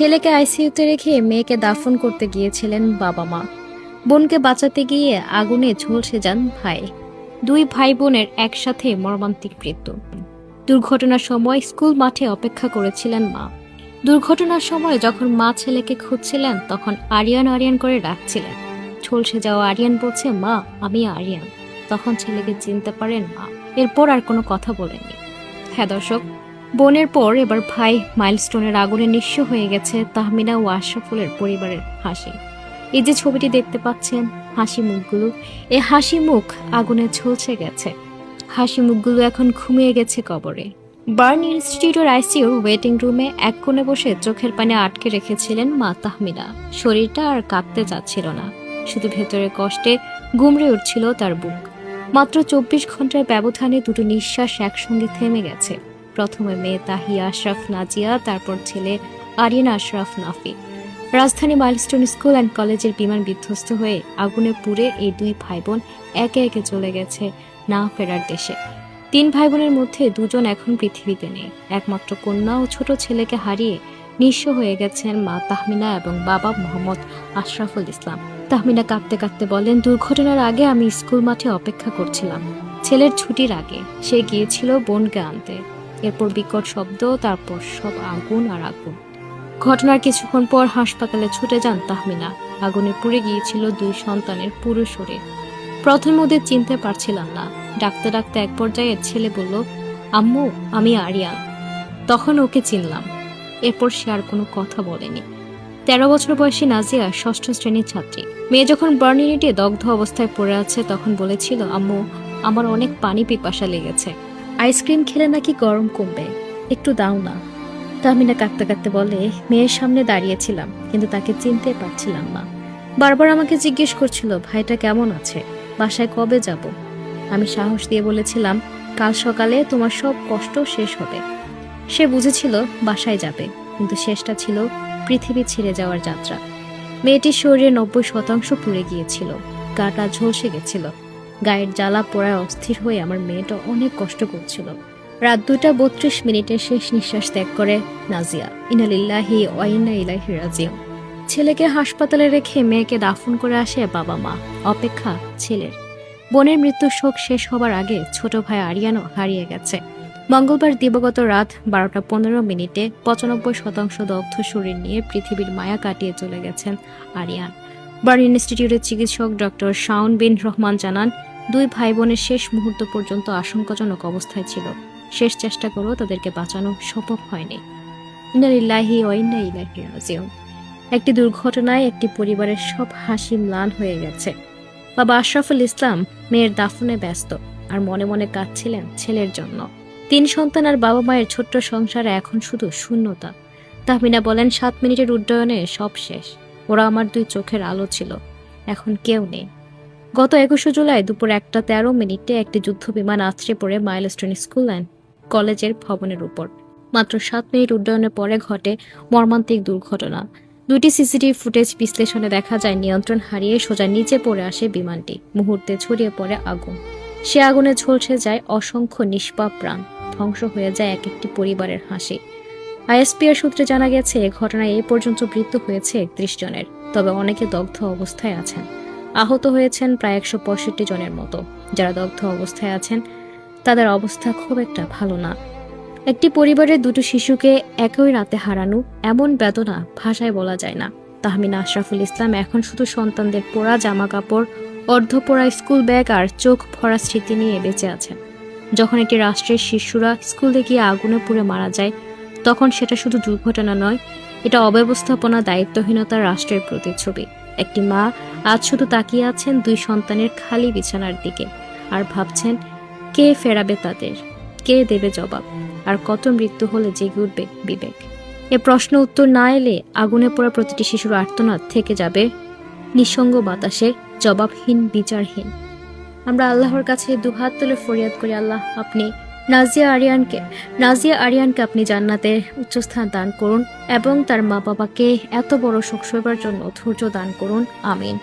ছেলেকে আইসিইউতে রেখে মেয়েকে দাফন করতে গিয়েছিলেন বাবা মা বোনকে বাঁচাতে গিয়ে আগুনে ঝলসে যান ভাই। দুই ভাই বোনের একসাথে মর্মান্তিক মৃত্যু। দুর্ঘটনার সময় স্কুল মাঠে অপেক্ষা করেছিলেন মা। দুর্ঘটনার সময় যখন মা ছেলেকে খুঁজছিলেন, তখন আরিয়ান আরিয়ান করে ডাকছিলেন। ঝলসে যাওয়া আরিয়ান বলছে, মা, আমি আরিয়ান। তখন ছেলেকে চিনতে পারেন মা। এরপর আর কোনো কথা বলেননি। হ্যাঁ দর্শক বোনের পর এবার ভাই মাইলস্টোনের আগুনে নিঃস্ব হয়ে গেছে তাহমিনা ও আশরাফুলের পরিবারের হাসি। এই যে ছবিটি দেখতে পাচ্ছেন, হাসি মুখগুলো এই হাসি মুখ আগুনে ঝলসে গেছে। হাসি মুখগুলো এখন ঘুমিয়ে গেছে কবরে। বার্ন ইনস্টিটিউটের আইসিইউর ওয়েটিং রুমে এক কোণে বসে চোখের পানে আটকে রেখেছিলেন মা তাহমিনা। শরীরটা আর কাঁপতে যাচ্ছিল না। শুধু ভেতরে কষ্টে গুমড়ে উঠছিল তার বুক। মাত্র চব্বিশ ঘণ্টার ব্যবধানে দুটো নিঃশ্বাস একসঙ্গে থেমে গেছে। প্রথমে মেয়ে তাহিয়া, আশরাফ, নাজিয়া, তারপর ছেলে আরিয়ান আশরাফ, নাফি। রাজধানী মাইলস্টোন স্কুল অ্যান্ড কলেজের বিমান বিধ্বস্ত হয়ে আগুনে পুড়ে এই দুই ভাই বোন একে একে চলে গেছে না ফেরার দেশে। তিন ভাই বোনের মধ্যে দুজন এখন পৃথিবীতে নেই। একমাত্র কন্যা ও ছোট ছেলেকে হারিয়ে নিঃস্ব হয়ে গেছেন মা তাহমিনা এবং বাবা মোহাম্মদ আশরাফুল ইসলাম। তাহমিনা কাঁদতে কাঁদতে বলেন, দুর্ঘটনার আগে আমি স্কুল মাঠে অপেক্ষা করছিলাম। ছেলের ছুটির আগে। সে গিয়েছিল বোনকে আনতে। এরপর বিকট শব্দ, তারপর সব আগুন আর আগুন। ঘটনার কিছুক্ষণ পর হাসপাতালে ছুটে যান তাহমিনা। আগুনে পুড়ে গিয়েছিল দুই সন্তানের পুরো শরীর। প্রথমে ওদের চিনতে পারছিলাম না। ডাকতে ডাকতে এক পর্যায়ে ছেলে বলল, আম্মু, আমি আরিয়ান। তখন ওকে চিনলাম। এরপর সে আর কোনো কথা বলেনি। তেরো বছর বয়সী নাজিয়া ষষ্ঠ শ্রেণির ছাত্রী। মেয়ে যখন বার্ন ইউনিটে দগ্ধ অবস্থায় পড়ে আছে, তখন বলেছিল, আম্মু, আমার অনেক পানি পিপাসা লেগেছে। আইসক্রিম খেলে নাকি গরম কমবে? একটু দাও না। তাহমিনা কাঁদতে কাঁদতে বলে, মেয়ের সামনে দাঁড়িয়েছিলাম, কিন্তু তাকে চিনতে পারছিলাম না। বারবার আমাকে জিজ্ঞেস করছিল, ভাইটা কেমন আছে? বাসায় কবে যাব? আমি সাহস দিয়ে বলেছিলাম, কাল সকালে তোমার সব কষ্ট শেষ হবে। সে বুঝেছিল বাসায় যাবে, কিন্তু শেষটা ছিল পৃথিবী ছেড়ে যাওয়ার যাত্রা। মেয়েটির শরীরে নব্বই শতাংশ পুড়ে গিয়েছিল, গাটা ঝলসে গেছিল। গায়ের জ্বালা পোড়ায় অস্থির হয়ে আমার মেয়েটা অনেক কষ্ট করছিল। রাত দুটা বত্রিশ মিনিটে শেষ নিঃশ্বাস ত্যাগ করে নাজিয়া। ইনালিল্লাহি ওয়াইনা ইলাহি রাজিয়া ছেলেকে হাসপাতালে রেখে মেয়েকে দাফন করে আসে বাবা মা। অপেক্ষা ছেলের। বোনের মৃত্যুর শোক শেষ হবার আগে ছোট ভাই আরিয়ানও হারিয়ে গেছে। মঙ্গলবার দিবগত রাত বারোটা পনেরো মিনিটে পঁচানব্বই শতাংশ দগ্ধ শরীর নিয়ে পৃথিবীর মায়া কাটিয়ে চলে গেছেন আরিয়ান। বার্ন ইনস্টিটিউটের চিকিৎসক ডক্টর শাউন বিন রহমান জানান, দুই ভাই বোনের শেষ মুহূর্ত পর্যন্ত আশঙ্কাজনক অবস্থায় ছিল। শেষ চেষ্টা করেও তাদেরকে বাঁচানো সম্ভব হয়নি। একটি দুর্ঘটনায় একটি পরিবারের সব হাসি ম্লান হয়ে গেছে। বাবা আশরাফুল ইসলাম মেয়ের দাফনে ব্যস্ত আর মনে মনে কাঁদছিলেন ছেলের জন্য। তিন সন্তান আর বাবা মায়ের ছোট্ট সংসারে এখন শুধু শূন্যতা। তাহমিনা বলেন, সাত মিনিটের উড্ডয়নে সব শেষ। ওরা আমার দুই চোখের আলো ছিল। এখন কেউ নেই। গত একুশে জুলাই দুপুর একটা তেরো মিনিটে একটি যুদ্ধ বিমান আছড়ে পড়ে মাইলস্টোন স্কুল অ্যান্ড কলেজের ভবনের উপর। মাত্র সাত মিনিট উড্ডয়নের পরে ঘটে মর্মান্তিক দুর্ঘটনা। দুটি সিসিটিভি ফুটেজ বিশ্লেষণে দেখা যায় নিয়ন্ত্রণ হারিয়ে সোজা নিচে পড়ে আসে বিমানটি। মুহূর্তে ছড়িয়ে পড়ে আগুন। সে আগুনে ঝলসে যায় অসংখ্য নিষ্পাপ প্রাণ। ধ্বংস হয়ে যায় এক একটি পরিবারের হাসি। আইএসপিআর সূত্রে জানা গেছে ঘটনায় এই পর্যন্ত মৃত্যু হয়েছে একত্রিশ জনের, তবে অনেকে দগ্ধ অবস্থায় আছেন। আহত হয়েছেন প্রায় একশো পঁয়ষট্টি জনের মতো। যারা দগ্ধ অবস্থায় আছেন, তাদের অবস্থা খুব একটা ভালো না। একটি পরিবারের দুটো শিশুকে একই রাতে হারানো এমন বেদনা ভাষায় বলা যায় না। তাহমিনা আশরাফুল ইসলাম এখন শুধু সন্তানদের পোড়া জামা কাপড় অর্ধপোড়া স্কুল ব্যাগ আর চোখ ভরা স্মৃতি নিয়ে বেঁচে আছেন। যখন একটি রাষ্ট্রের শিশুরা স্কুলে গিয়ে আগুনে পুড়ে মারা যায় তখন সেটা শুধু দুর্ঘটনা নয়, এটা অব্যবস্থাপনা দায়িত্বহীনতার রাষ্ট্রের প্রতিচ্ছবি। একটি মা আজ শুধু তাকিয়ে আছেন দুই সন্তানের খালি বিছানার দিকে আর ভাবছেন, কে ফেরাবে তাদের? কে দেবে জবাব? আর কত মৃত্যু হলে জেগে উঠবে বিবেক? এ প্রশ্ন উত্তর না এলে আগুনে পড়া প্রতিটি শিশুর আর্তনাদ থেকে যাবে নিঃসঙ্গ বাতাসে জবাবহীন, বিচারহীন। আমরা আল্লাহর কাছে দুহাত তুলে ফরিয়াদ করি, আল্লাহ, আপনি নাজিয়া আরিয়ানকে নাজিয়া আরিয়ানকে আপনি জান্নাতের উচ্চস্থান দান করুন এবং তার মা বাবাকে এত বড় শোক সইবার জন্য ধৈর্য দান করুন। আমিন।